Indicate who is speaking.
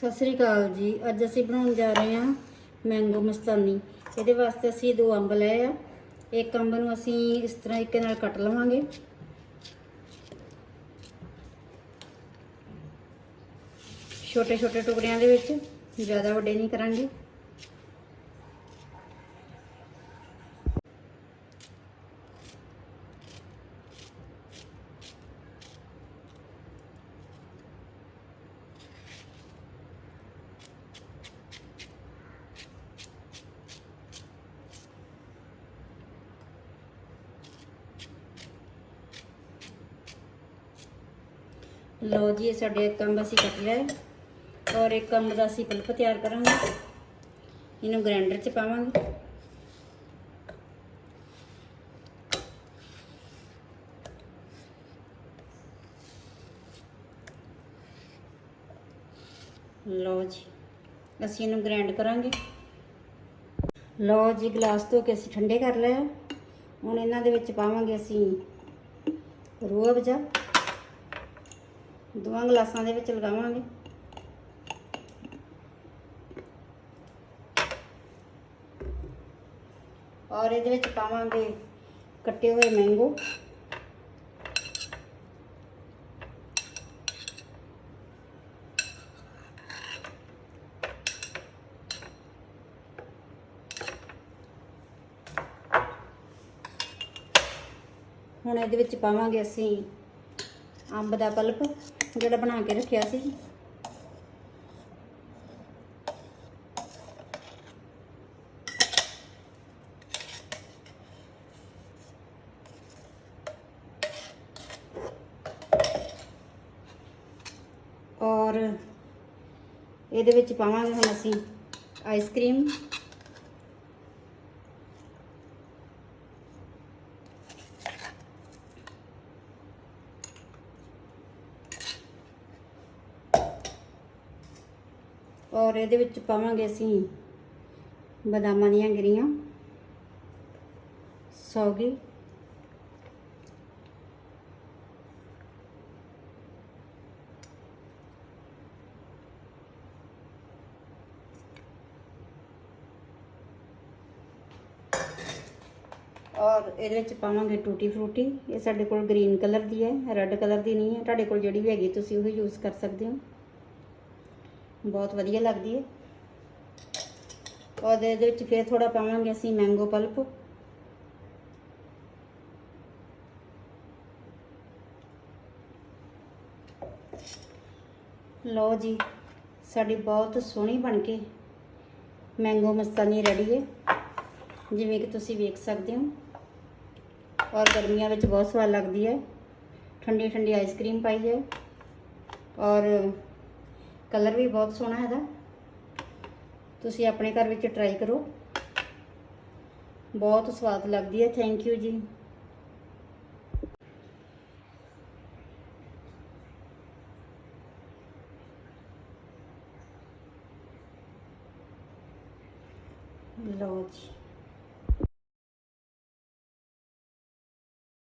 Speaker 1: ਸਤਿ ਸ੍ਰੀ ਅਕਾਲ ਜੀ। ਅੱਜ ਅਸੀਂ ਬਣਾਉਣ ਜਾ ਰਹੇ ਹਾਂ ਮੈਂਗੋ ਮਸਤਾਨੀ। ਇਹਦੇ ਵਾਸਤੇ ਅਸੀਂ ਦੋ ਅੰਬ ਲਏ ਆ। ਇੱਕ ਅੰਬ ਨੂੰ ਅਸੀਂ ਇਸ ਤਰ੍ਹਾਂ ਇੱਕ ਨਾਲ ਕੱਟ ਲਵਾਂਗੇ। ਛੋਟੇ ਛੋਟੇ ਟੁਕੜਿਆਂ ਦੇ ਵਿੱਚ, ਜ਼ਿਆਦਾ ਵੱਡੇ ਨਹੀਂ ਕਰਾਂਗੇ। ਲਓ ਜੀ, ਇਹ ਸਾਡੇ ਇੱਕ ਅੰਬ ਅਸੀਂ ਕੱਟ ਲਿਆ ਔਰ ਇੱਕ ਅੰਬ ਦਾ ਅਸੀਂ ਪਲਪ ਤਿਆਰ ਕਰਾਂਗੇ। ਇਹਨੂੰ ਗ੍ਰਾਈਂਡਰ 'ਚ ਪਾਵਾਂਗੇ। ਲਓ ਜੀ, ਅਸੀਂ ਇਹਨੂੰ ਗ੍ਰਾਈਂਡ ਕਰਾਂਗੇ। ਲਓ ਜੀ, ਗਲਾਸ ਤੋਂ ਕੇ ਅਸੀਂ ਠੰਡੇ ਕਰ ਲਿਆ ਹੁਣ ਇਹਨਾਂ ਦੇ ਵਿੱਚ ਪਾਵਾਂਗੇ ਅਸੀਂ ਰੂਹ ਅਫਜ਼ਾ ਦੋਵਾਂ ਗਲਾਸਾਂ ਦੇ ਵਿੱਚ ਲਗਾਵਾਂਗੇ। ਔਰ ਇਹਦੇ ਵਿੱਚ ਪਾਵਾਂਗੇ ਕੱਟੇ ਹੋਏ ਮੈਂਗੋ ਹੁਣ ਇਹਦੇ ਵਿੱਚ ਪਾਵਾਂਗੇ ਅਸੀਂ ਅੰਬ ਦਾ ਪਲਪ। ਜਿਹੜਾ ਬਣਾ ਕੇ ਰੱਖਿਆ ਸੀ। ਔਰ ਇਹਦੇ ਵਿੱਚ ਪਾਵਾਂਗੇ ਹੁਣ ਅਸੀਂ ਆਈਸਕ੍ਰੀਮ ਔਰ ਇਹਦੇ ਵਿੱਚ ਪਾਵਾਂਗੇ ਅਸੀਂ ਬਦਾਮਾਂ ਦੀਆਂ ਗਿਰੀਆਂ ਸੌਗੀ, ਔਰ ਇਹਦੇ ਵਿੱਚ ਪਾਵਾਂਗੇ ਟੂਟੀ ਫਰੂਟੀ। ਇਹ ਸਾਡੇ ਕੋਲ ਗ੍ਰੀਨ ਕਲਰ ਦੀ ਹੈ, ਰੈੱਡ ਕਲਰ ਦੀ ਨਹੀਂ ਹੈ। ਤੁਹਾਡੇ ਕੋਲ ਜਿਹੜੀ ਵੀ ਹੈਗੀ ਤੁਸੀਂ ਉਹ ਯੂਜ਼ ਕਰ ਸਕਦੇ ਹੋ। ਬਹੁਤ ਵਧੀਆ ਲੱਗਦੀ ਹੈ। ਔਰ ਇਹਦੇ ਵਿੱਚ ਫਿਰ ਥੋੜਾ ਪਾਵਾਂਗੇ ਅਸੀਂ ਮੈਂਗੋ ਪਲਪ ਲਓ ਜੀ, ਸਾਡੀ ਬਹੁਤ ਸੋਹਣੀ ਬਣ ਕੇ ਮੈਂਗੋ ਮਸਤਾਨੀ ਰੈਡੀ ਹੈ। ਜਿਵੇਂ ਕਿ ਤੁਸੀਂ ਵੇਖ ਸਕਦੇ ਹੋ। ਔਰ ਗਰਮੀਆਂ ਵਿੱਚ ਬਹੁਤ ਸਵਾਦ ਲੱਗਦੀ ਹੈ। ਠੰਡੀ ਠੰਡੀ ਆਈਸਕ੍ਰੀਮ ਪਾਈ ਹੈ। ਔਰ ਕਲਰ ਵੀ ਬਹੁਤ ਸੋਹਣਾ ਇਹਦਾ ਤੁਸੀਂ ਆਪਣੇ ਘਰ ਵਿੱਚ ਟਰਾਈ ਕਰੋ। ਬਹੁਤ ਸਵਾਦ ਲੱਗਦੀ ਹੈ। ਥੈਂਕ ਯੂ ਜੀ। ਲਓ ਜੀ।